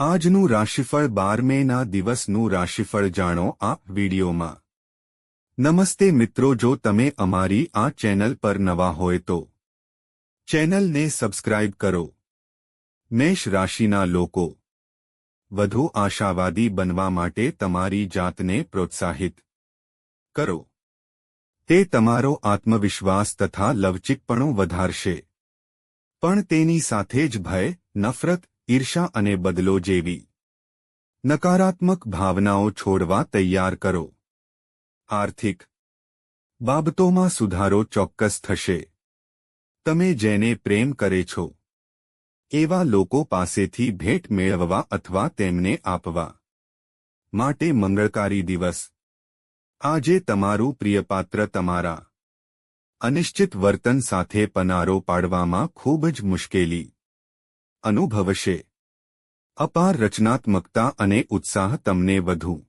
આજનું રાશિફળ બાર મેના દિવસનું રાશિફળ જાણો આ વિડીયોમાં. નમસ્તે મિત્રો, જો તમે અમારી આ ચેનલ પર નવા હોય તો ચેનલને સબસ્ક્રાઇબ કરો. મેષ રાશિના લોકો, વધુ આશાવાદી બનવા માટે તમારી જાતને પ્રોત્સાહિત કરો. તે તમારો આત્મવિશ્વાસ તથા લવચિકપણું વધારશે. પણ તેની સાથે જ ભય, નફરત ઈર્ષા અને બદલો જેવી નકારાત્મક ભાવનાઓ છોડવા તૈયાર કરો આર્થિક બાબતોમાં સુધારો ચોક્કસ થશે તમે જેને પ્રેમ કરે છો એવા લોકો પાસેથી ભેટ મેળવવા અથવા તેમને આપવા માટે મંગળકારી દિવસ આજે તમારું પ્રિયપાત્ર તમારા અનિશ્ચિત વર્તન સાથે પનારો પાડવામાં ખૂબ જ મુશ્કેલી અનુભવશે. અપાર રચનાત્મકતા અને ઉત્સાહ તમને વધુ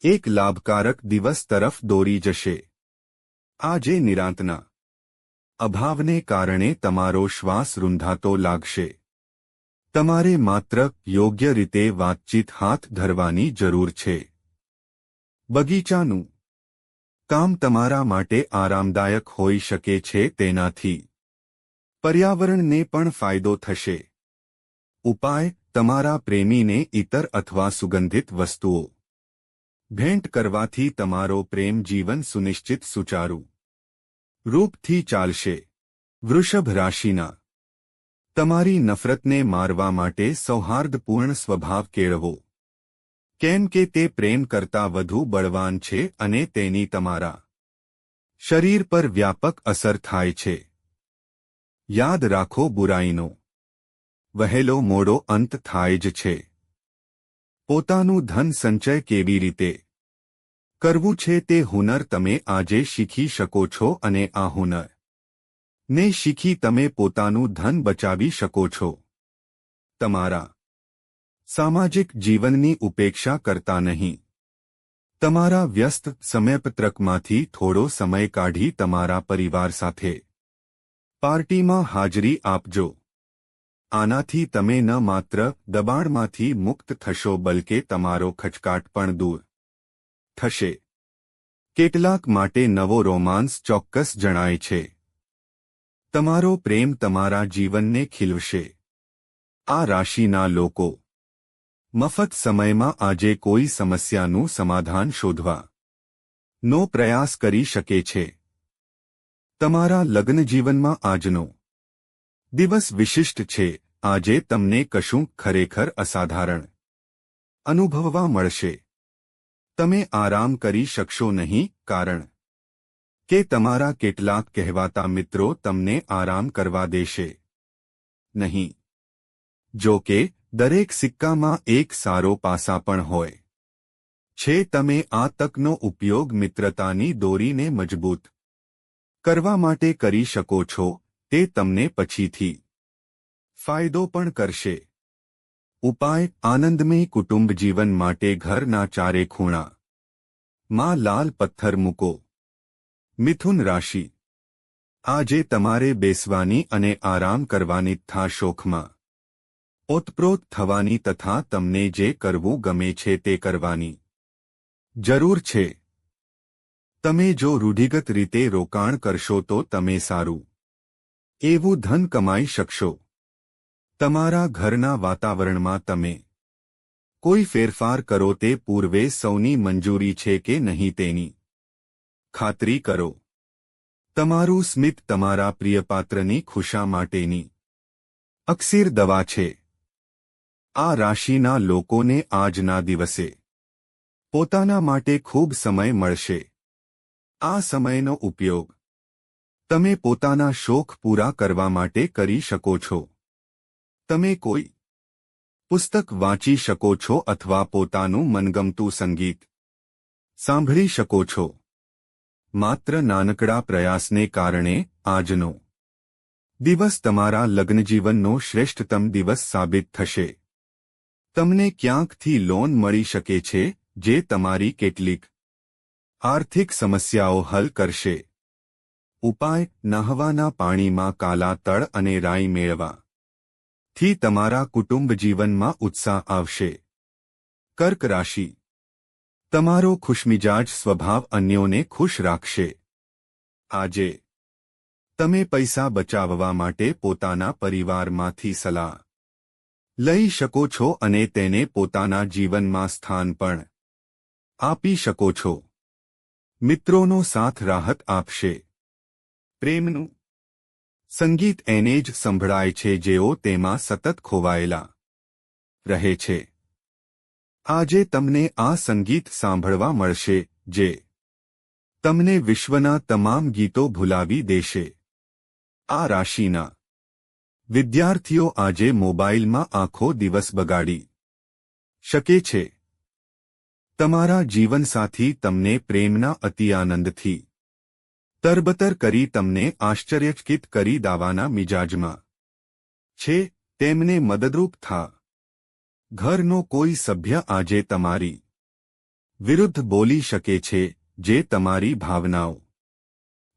એક લાભકારક દિવસ તરફ દોરી જશે. આજે નિરાંતના અભાવને કારણે તમારો શ્વાસ રૂંધાતો લાગશે. તમારે માત્ર યોગ્ય રીતે વાતચીત હાથ ધરવાની જરૂર છે. બગીચાનું કામ તમારા માટે આરામદાયક હોઈ શકે છે તેનાથી. પર્યાવરણને પણ ફાયદો થશે. ઉપાય તમારા પ્રેમીને ઇતર અથવા સુગંધિત વસ્તુઓ ભેન્ટ કરવાથી તમારો પ્રેમ જીવન સુનિશ્ચિત સુચારું રૂપથી ચાલશે વૃષભ રાશિના તમારી નફરતને મારવા માટે સૌહાર્દપૂર્ણ સ્વભાવ કેળવો કેમ કે તે પ્રેમ કરતા વધુ બળવાન છે અને તેની તમારા શરીર પર વ્યાપક અસર થાય છે યાદ રાખો બુરાઈનો વહેલો મોડો અંત થાય જ છે. પોતાનું ધન સંચય કેવી રીતે? કરવું છે તે હુનર તમે આજે શીખી શકો છો અને આ હુનર ને શીખી તમે પોતાનું ધન બચાવી શકો છો. તમારા સામાજિક જીવનની ઉપેક્ષા કરતા નહીં. તમારા વ્યસ્ત સમયપત્રકમાંથી થોડો સમય કાઢી તમારા પરિવાર સાથે. પાર્ટીમાં હાજરી આપજો. આનાથી તમે ન માત્ર દબાણમાંથી મુક્ત થશો, બલકે તમારો ખચકાટ પણ દૂર થશે. કેટલાક માટે નવો રોમાન્સ ચોક્કસ જણાય છે. તમારો પ્રેમ તમારા જીવનને ખીલવશે. આ રાશિના લોકો. મફત સમયમાં આજે કોઈ સમસ્યાનું સમાધાન શોધવા નો પ્રયાસ કરી શકે છે. તમારા લગ્ન જીવનમાં આજનો દિવસ વિશિષ્ટ છે. આજે તમને કશું ખરેખર અસાધારણ અનુભવવા મળશે. તમે આરામ કરી શકશો નહીં, કારણ કે તમારા કેટલાક કહેવાતા મિત્રો તમને આરામ કરવા દેશે નહીં. જો કે, દરેક સિક્કામાં એક સારો પાસા પણ હોય. છે, તમે આ તકનો ઉપયોગ મિત્રતાની દોરીને મજબૂત કરવા માટે કરી શકો છો. તે તમને પછીથી ફાયદો પણ કરશે. ઉપાય, આનંદમય કુટુંબ જીવન માટે ઘરના ચારે ખૂણા. માં લાલ પથ્થર મૂકો. મિથુન રાશિ. આજે તમારે બેસવાની અને આરામ કરવાની થા શોખમાં. ઓતપ્રોત થવાની તથા તમને જે કરવું ગમે છે તે કરવાની. જરૂર છે. તમે જો રૂઢિગત રીતે રોકાણ કરશો તો તમે સારું. એવું ધન કમાઈ શકશો. તમારા ઘરના વાતાવરણમાં તમે કોઈ ફેરફાર કરો તે પૂર્વે સૌની મંજૂરી છે કે નહીં તેની ખાતરી કરો. તમારું સ્મિત તમારા પ્રિયપાત્રની ખુશા માટેની અક્ષીર દવા છે. આ રાશિના લોકોને આજના દિવસે પોતાના માટે ખૂબ સમય મળશે. આ સમયનો ઉપયોગ તમે પોતાના શોખ પૂરા કરવા માટે કરી શકો છો. તમે કોઈ પુસ્તક વાંચી શકો છો અથવા પોતાનું મનગમતું સંગીત સાંભળી શકો છો. માત્ર નાનકડા પ્રયાસને કારણે આજનો દિવસ તમારા લગ્નજીવનનો શ્રેષ્ઠતમ દિવસ સાબિત થશે. તમને ક્યાંકથી લોન મળી શકે છે, જે તમારી કેટલીક આર્થિક સમસ્યાઓ હલ કરશે. ઉપાય, નહવાના પાણીમાં કાલા તળ અને રાઈ મેળવા. થી તમારા કુટુંબ જીવનમાં ઉત્સાહ આવશે. કર્ક રાશિ. તમારો ખુશમિજાજ સ્વભાવ અન્યોને ખુશ રાખશે. આજે. તમે પૈસા બચાવવા માટે પોતાના પરિવારમાંથી સલાહ લઈ શકો છો અને તેને પોતાના જીવનમાં સ્થાન પણ આપી શકો છો. મિત્રોનો સાથ રાહત આપશે. પ્રેમનું સંગીત એને જ સંભળાય છે જેઓ તેમાં સતત ખોવાયેલા રહે છે. આજે તમને આ સંગીત સાંભળવા મળશે, જે તમને વિશ્વના તમામ ગીતો ભૂલાવી દેશે. આ રાશિના વિદ્યાર્થીઓ આજે મોબાઈલમાં આખો દિવસ બગાડી શકે છે. તમારા જીવનસાથી તમને પ્રેમના અતિ આનંદથી તરબતર કરી તમને આશ્ચર્યચકિત કરી દાવાના મિજાજમાં. છે, તેમને મદદરૂપ થા. ઘરનો કોઈ સભ્ય આજે તમારી વિરુદ્ધ બોલી શકે છે, જે તમારી ભાવનાઓ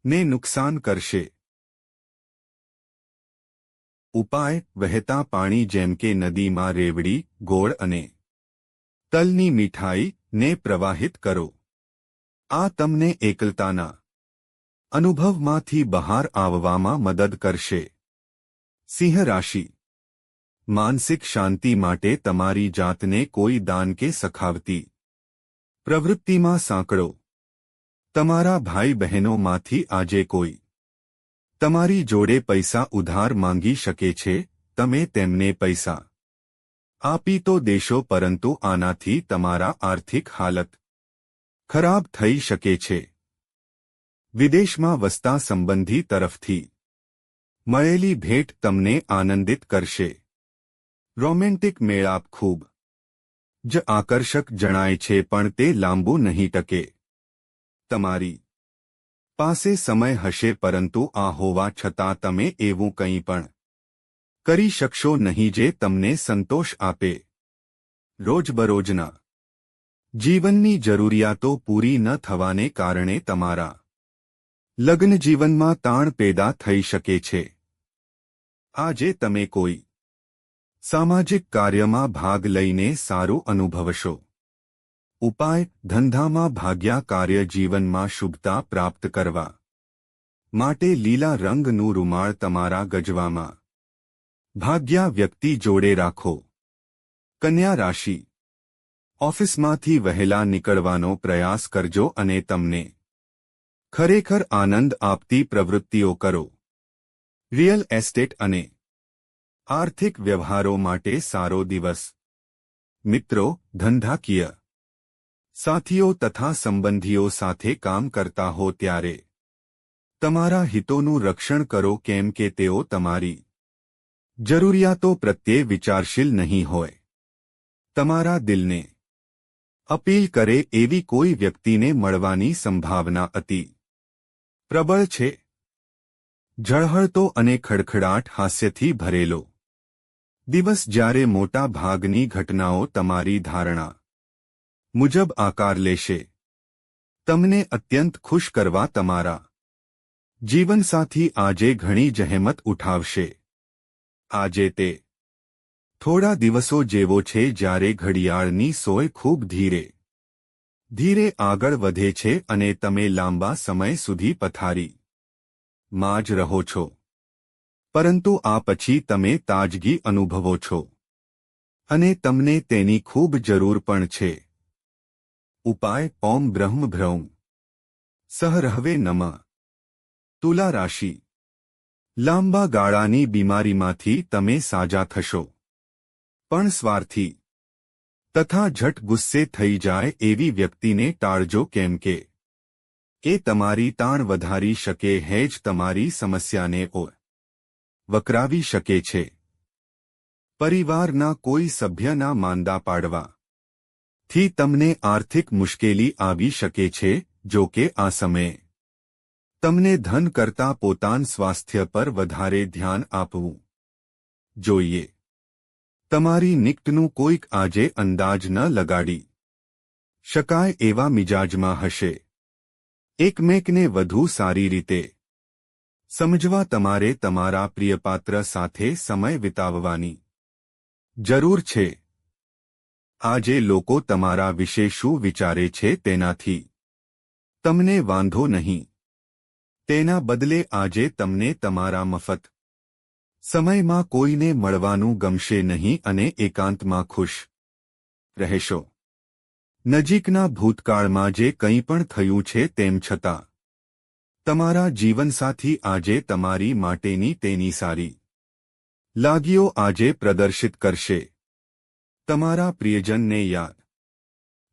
ને નુકસાન કરશે. ઉપાય, વહેતા પાણી જેમ કે નદીમાં રેવડી, ગોળ અને તલની મીઠાઈ ને પ્રવાહિત કરો. આ તમને એકલતાના અનુભવમાંથી બહાર આવવામાં મદદ કરશે. સિંહ રાશિ. માનસિક શાંતિ માટે તમારી જાતને કોઈ દાન કે સખાવતી. પ્રવૃત્તિમાં સાંકળો. તમારા ભાઈ બહેનોમાંથી આજે કોઈ. તમારી જોડે પૈસા ઉધાર માંગી શકે છે, તમે તેમને પૈસા. આપી તો દેશો પરંતુ આનાથી તમારા આર્થિક હાલત ખરાબ થઈ શકે છે. વિદેશમાં વસતા સંબંધી તરફથી મળેલી ભેટ તમને આનંદિત કરશે રોમેન્ટિક મેળાપ ખૂબ જ આકર્ષક જણાય છે પણ તે લાંબુ નહીં ટકે તમારી પાસે સમય હશે પરંતુ આ હોવા છતાં તમે એવું કંઈ પણ કરી શકશો નહીં જે તમને સંતોષ આપે રોજબરોજના જીવનની જરૂરિયાતો પૂરી ન થવાને કારણે તમારા લગ્ન જીવનમાં તાણ પેદા થઈ શકે છે. આજે તમે કોઈ સામાજિક કાર્યમાં ભાગ લઈને સારું અનુભવશો. ઉપાય, ધંધામાં ભાગ્યા કાર્ય જીવનમાં શુભતા પ્રાપ્ત કરવા માટે લીલા રંગનું રૂમાળ તમારા ગજવામાં. ભાગ્યા વ્યક્તિ જોડે રાખો. કન્યા રાશિ. ઓફિસમાંથી વહેલા નીકળવાનો પ્રયાસ કરજો અને તમને ખરેખર આનંદ આપતી પ્રવૃત્તિઓ કરો. રિયલ એસ્ટેટ અને આર્થિક વ્યવહારો માટે સારો દિવસ. મિત્રો, ધંધાકીય સાથીઓ તથા સંબંધીઓ સાથે કામ કરતા હો ત્યારે તમારા હિતોનું રક્ષણ કરો કેમ કે તેઓ તમારી જરૂરિયાતો પ્રત્યે વિચારશીલ નહીં હોય. તમારા દિલને અપીલ કરે એવી કોઈ વ્યક્તિને મળવાની સંભાવના અતિ પ્રબળ છે. ઝળહળતો અને ખડખડાટ હાસ્યથી ભરેલો. દિવસ જ્યારે મોટા ભાગની ઘટનાઓ તમારી ધારણા મુજબ આકાર લેશે. તમને અત્યંત ખુશ કરવા તમારા જીવનસાથી આજે ઘણી જહેમત ઉઠાવશે. આજે તે થોડા દિવસો જેવો છે જ્યારે ઘડિયાળની સોય ખૂબ ધીરે ધીરે આગળ વધે છે અને તમે લાંબા સમય સુધી પથારી માં જ રહો છો. પરંતુ આ પછી તમે તાજગી અનુભવો છો. અને તમને તેની ખૂબ જરૂર પણ છે. ઉપાય ઓમ બ્રહ્મ ભ્રૌમ સહ રહવે નમ. તુલા રાશિ. લાંબા ગાળાની બીમારીમાંથી તમે સાજા થશો. પણ સ્વાર્થી તથા ઝટ ગુસ્સે થઈ જાય એવી વ્યક્તિને ટાળજો કેમ કે એ તમારી તાણ વધારી શકે હે જ તમારી સમસ્યાને ઓ વકરાવી શકે છે પરિવારના કોઈ સભ્યના માંદા પાડવા થી તમને આર્થિક મુશ્કેલી આવી શકે છે જો કે આ સમયે તમને ધન કરતા પોતાન સ્વાસ્થ્ય પર વધારે ધ્યાન આપવું જોઈએ તમારી નિકટનું કોઈક આજે અંદાજ ન લગાડી. શકાય એવા મિજાજમાં હશે. એકમેકને વધુ સારી રીતે. સમજવા તમારે તમારા પ્રિયપાત્ર સાથે સમય વિતાવવાની જરૂર છે. આજે લોકો તમારા વિશે શું વિચારે છે તેનાથી તમને વાંધો નહીં. તેના બદલે આજે તમને તમારા મફત સમયમાં કોઈને મળવાનું ગમશે નહીં અને એકાંતમાં ખુશ રહેશો. નજીકના ભૂતકાળમાં જે કંઈ પણ થયું છે તેમ છતાં, તમારા જીવનસાથી આજે તમારી માટેની તેની સારી લાગીઓ આજે પ્રદર્શિત કરશે. તમારા પ્રિયજનને યાદ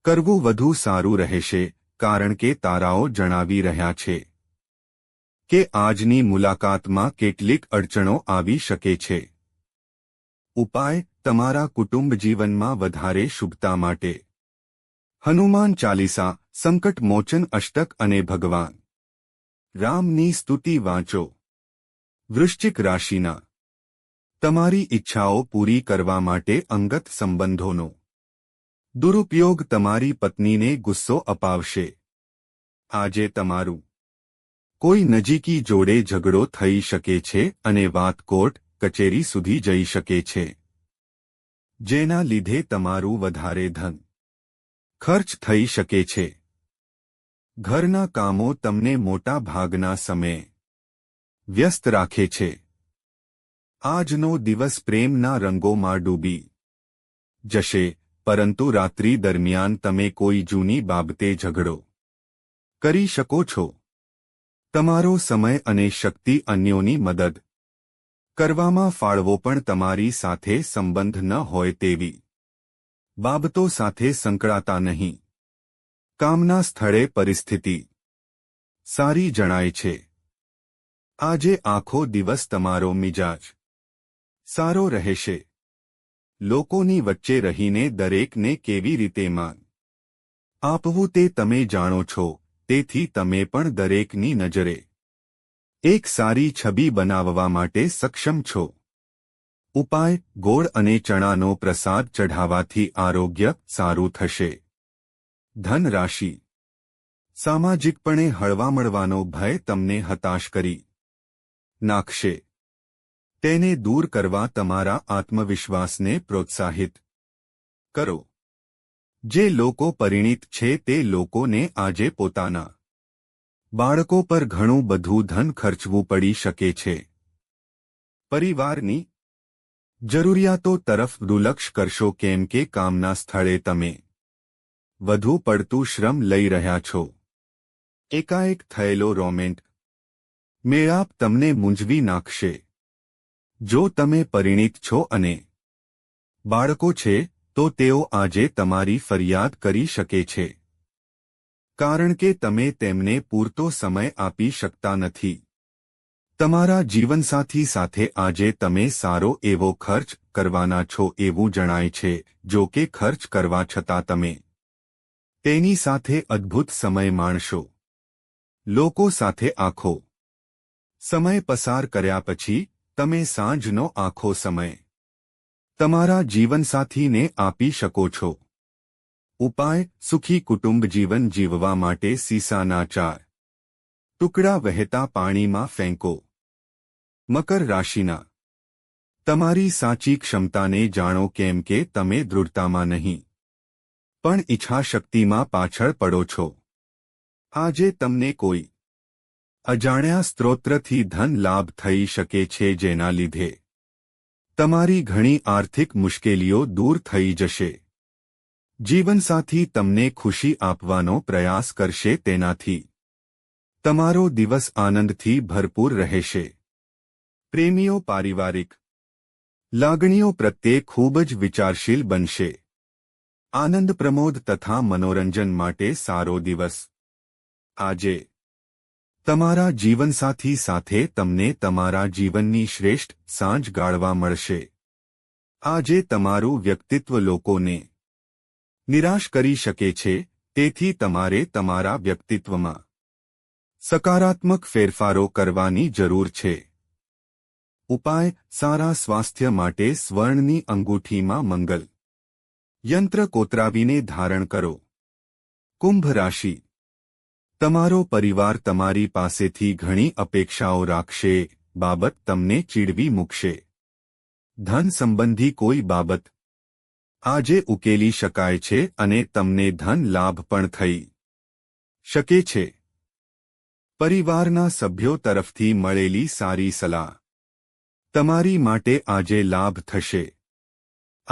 કરવું વધુ સારું રહેશે, કારણ કે તારાઓ જણાવી રહ્યા છે. કે આજની મુલાકાતમાં કેટલીક અડચણો આવી શકે છે. ઉપાય, તમારા કુટુંબ જીવનમાં વધારે શુભતા માટે. હનુમાન ચાલીસા, સંકટ મોચન અષ્ટક અને ભગવાન. રામની સ્તુતિ વાંચો. વૃશ્ચિક રાશિના. તમારી ઈચ્છાઓ પૂરી કરવા માટે અંગત સંબંધોનો. દુરુપયોગ તમારી પત્નીને ગુસ્સો અપાવશે. આજે તમારું કોઈ નજીકી જોડે ઝઘડો થઈ શકે છે અને વાત કોર્ટ, કચેરી સુધી જઈ શકે છે. જેના લીધે તમારું વધારે ધન ખર્ચ થઈ શકે છે. ઘરના કામો તમને મોટા ભાગના સમયે વ્યસ્ત રાખે છે. આજનો દિવસ પ્રેમના રંગોમાં ડૂબી જશે, પરંતુ રાત્રિ દરમિયાન તમે કોઈ જૂની બાબતે ઝઘડો કરી શકો છો. તમારો સમય અને શક્તિ અન્યોની મદદ. કરવામાં ફાળવો પણ તમારી સાથે સંબંધ ન હોય તેવી. બાબતો સાથે સંકળાતા નહીં. કામના સ્થળે પરિસ્થિતિ. સારી જણાય છે. આજે આખો દિવસ તમારો મિજાજ. સારો રહેશે. લોકોની વચ્ચે રહીને દરેકને કેવી રીતે માન? આપવું તે તમે જાણો છો. તેથી તમે પણ દરેકની નજરે એક સારી છબી બનાવવા માટે સક્ષમ છો. ઉપાય, ગોળ અને ચણાનો પ્રસાદ ચઢાવવાથી આરોગ્ય સારું થશે. ધન રાશિ સામાજિકપણે હળવા મળવાનો ભય તમને હતાશ કરી નાખશે. તેને દૂર કરવા તમારા આત્મવિશ્વાસને પ્રોત્સાહિત કરો. જે લોકો પરિણિત છે તે લોકોને આજે પોતાના બાળકો પર ઘણું બધું ધન ખર્ચવું પડી શકે છે. પરિવારની જરૂરિયાતો તરફ દુર્લક્ષ કરશો કેમ કે કામના સ્થળે તમે વધુ પડતું શ્રમ લઈ રહ્યા છો. એકાએક થયેલો રોમેન્ટ મેળાપ તમને મૂંઝવી નાખશે. જો તમે પરિણિત છો અને બાળકો છે તો તેઓ આજે તમારી ફરિયાદ કરી શકે છે. કારણ કે તમે તેમને પૂરતો સમય આપી શકતા નથી. તમારા જીવનસાથી સાથે આજે તમે સારો એવો ખર્ચ કરવાના છો એવું જણાય છે, જો કે ખર્ચ કરવા છતાં તમે તેની સાથે અદ્ભુત સમય માણશો. લોકો સાથે આખો સમય પસાર કર્યા પછી તમે સાંજનો આખો સમય તમારા જીવનસાથીને આપી શકો છો. ઉપાય, સુખી કુટુંબ જીવન જીવવા માટે સીસાના ચાર. ટુકડા વહેતા પાણીમાં ફેંકો. મકર રાશિના. તમારી સાચી ક્ષમતાને જાણો કેમ કે તમે દૃઢતામાં નહીં. પણ ઈચ્છાશક્તિમાં પાછળ પડો છો. આજે તમને કોઈ અજાણ્યા સ્ત્રોત્રથી ધન લાભ થઈ શકે છે જેના લીધે. તમારી ઘણી આર્થિક મુશ્કેલીઓ દૂર થઈ જશે. જીવનસાથી તમને ખુશી આપવાનો પ્રયાસ કરશે તેનાથી. તમારો દિવસ આનંદથી ભરપૂર રહેશે. પ્રેમીઓ પારિવારિક. લાગણીઓ પ્રત્યે ખૂબ જ વિચારશીલ બનશે. આનંદ પ્રમોદ તથા મનોરંજન માટે સારો દિવસ. આજે તમારા જીવનસાથી સાથે તમને તમારા જીવનની શ્રેષ્ઠ સાંજ ગાળવા મળશે. આજે તમારું વ્યક્તિત્વ લોકોને નિરાશ કરી શકે છે, તેથી તમારે તમારા વ્યક્તિત્વમાં સકારાત્મક ફેરફારો કરવાની જરૂર છે. ઉપાય, સારા સ્વાસ્થ્ય માટે સ્વર્ણની અંગૂઠીમાં મંગલ. યંત્ર કોતરાવીને ધારણ કરો. કુંભ રાશિ. તમારો પરિવાર તમારી પાસેથી ઘણી અપેક્ષાઓ રાખશે, બાબત તમને ચીડવી મૂકશે. ધન સંબંધી કોઈ બાબત. આજે ઉકેલી શકાય છે અને તમને ધન લાભ પણ થઈ શકે છે. પરિવારના સભ્યો તરફથી મળેલી સારી સલાહ. તમારી માટે આજે લાભ થશે.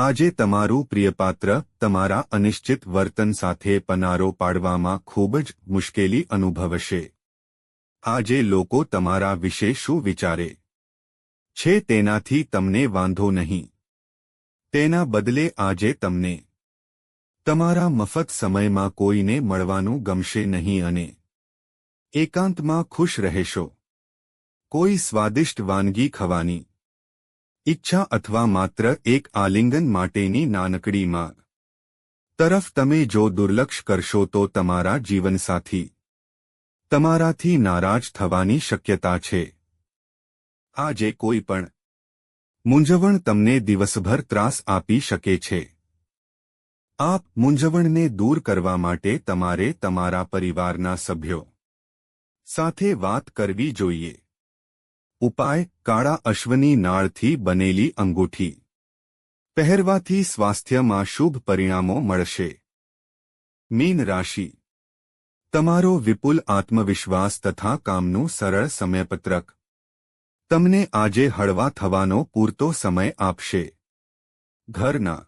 આજે તમારું પ્રિયપાત્ર તમારા અનિશ્ચિત વર્તન સાથે પનારો પાડવામાં ખૂબ જ મુશ્કેલી અનુભવશે. આજે લોકો તમારા વિશે શું વિચારે? છે તેનાથી તમને વાંધો નહીં. તેના બદલે આજે તમને તમારા મફત સમયમાં કોઈને મળવાનું ગમશે નહીં અને એકાંતમાં ખુશ રહેશો. કોઈ સ્વાદિષ્ટ વાનગી ખવાની. ઈચ્છા અથવા માત્ર એક આલિંગન માટેની નાનકડી માંગ. તરફ તમે જો દુર્લક્ષ કરશો તો તમારા જીવનસાથી, તમારાથી નારાજ થવાની શક્યતા છે. આજે કોઈ પણ મૂંઝવણ તમને દિવસભર ત્રાસ આપી શકે છે. આપ મૂંઝવણને દૂર કરવા માટે તમારે તમારા પરિવારના સભ્યો સાથે વાત કરવી જોઈએ. ઉપાય કાળા અશ્વની નાળથી બનેલી અંગૂઠી. પહેરવાથી સ્વાસ્થ્યમાં શુભ પરિણામો મળશે. મીન રાશિ. તમારો વિપુલ આત્મવિશ્વાસ તથા કામનું સરળ સમયપત્રક. તમને આજે હળવા થવાનો પૂરતો સમય આપશે. ઘરના.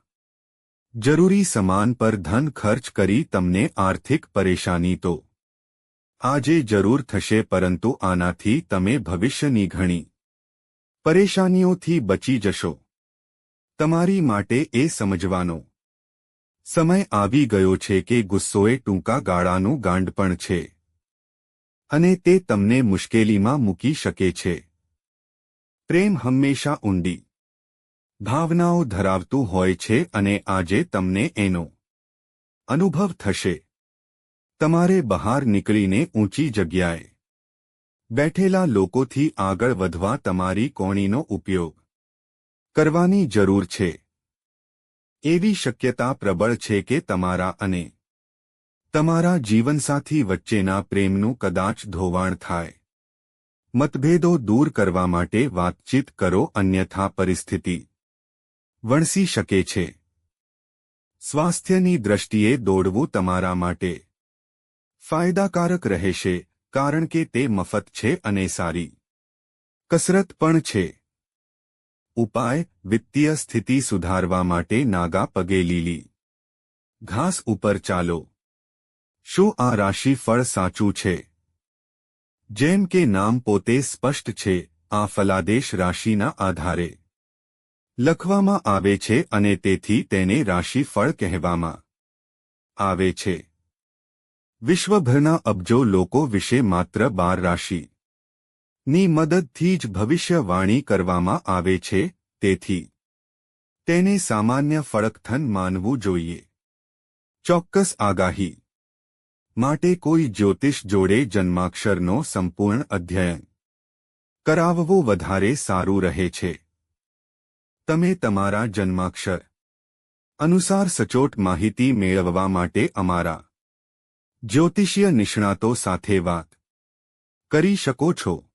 જરૂરી સમાન પર ધન ખર્ચ કરી તમને આર્થિક પરેશાની તો. આજે જરૂર થશે પરંતુ આનાથી તમે ભવિષ્યની ઘણી પરેશાનીઓથી બચી જશો. તમારી માટે એ સમજવાનો સમય આવી ગયો છે કે ગુસ્સોએ ટૂંકા ગાળાનું ગાંડપણ છે અને તે તમને મુશ્કેલીમાં મૂકી શકે છે. પ્રેમ હંમેશા ઊંડી ભાવનાઓ ધરાવતું હોય છે અને આજે તમને એનો અનુભવ થશે. તમારે બહાર નીકળીને ઊંચી જગ્યાએ બેઠેલા લોકોથી આગળ વધવા તમારી કોણીનો ઉપયોગ કરવાની જરૂર છે. એવી શક્યતા પ્રબળ છે કે તમારા અને તમારા જીવનસાથી વચ્ચેના પ્રેમનું કદાચ ધોવાણ થાય. મતભેદો દૂર કરવા માટે વાતચીત કરો અન્યથા પરિસ્થિતિ વણસી શકે છે. સ્વાસ્થ્યની દ્રષ્ટિએ દોડવું તમારા માટે ફાયદાકારક રહેશે કારણ કે તે મફત છે અને સારી. કસરત પણ છે. ઉપાય, વિત્તીય સ્થિતિ સુધારવા માટે નાગા પગે લીલી. ઘાસ ઉપર ચાલો. શું આ રાશિફળ સાચું છે? જેમ કે નામ પોતે સ્પષ્ટ છે, આ ફલાદેશ રાશિના આધારે. લખવામાં આવે છે અને તેથી તેને રાશિફળ કહેવામાં આવે છે. વિશ્વભરના અબજો લોકો વિશે માત્ર બાર રાશિ ની મદદથી જ ભવિષ્યવાણી કરવામાં આવે છે તેથી તેને સામાન્ય ફળકથન માનવું જોઈએ ચોક્કસ આગાહી માટે કોઈ જ્યોતિષ જોડે જન્માક્ષરનો સંપૂર્ણ અધ્યયન કરાવવો વધારે સારું રહે છે તમે તમારા જન્માક્ષર અનુસાર સચોટ માહિતી મેળવવા માટે અમારા જ્યોતિષીય નિષ્ણાતો સાથે વાત કરી શકો છો.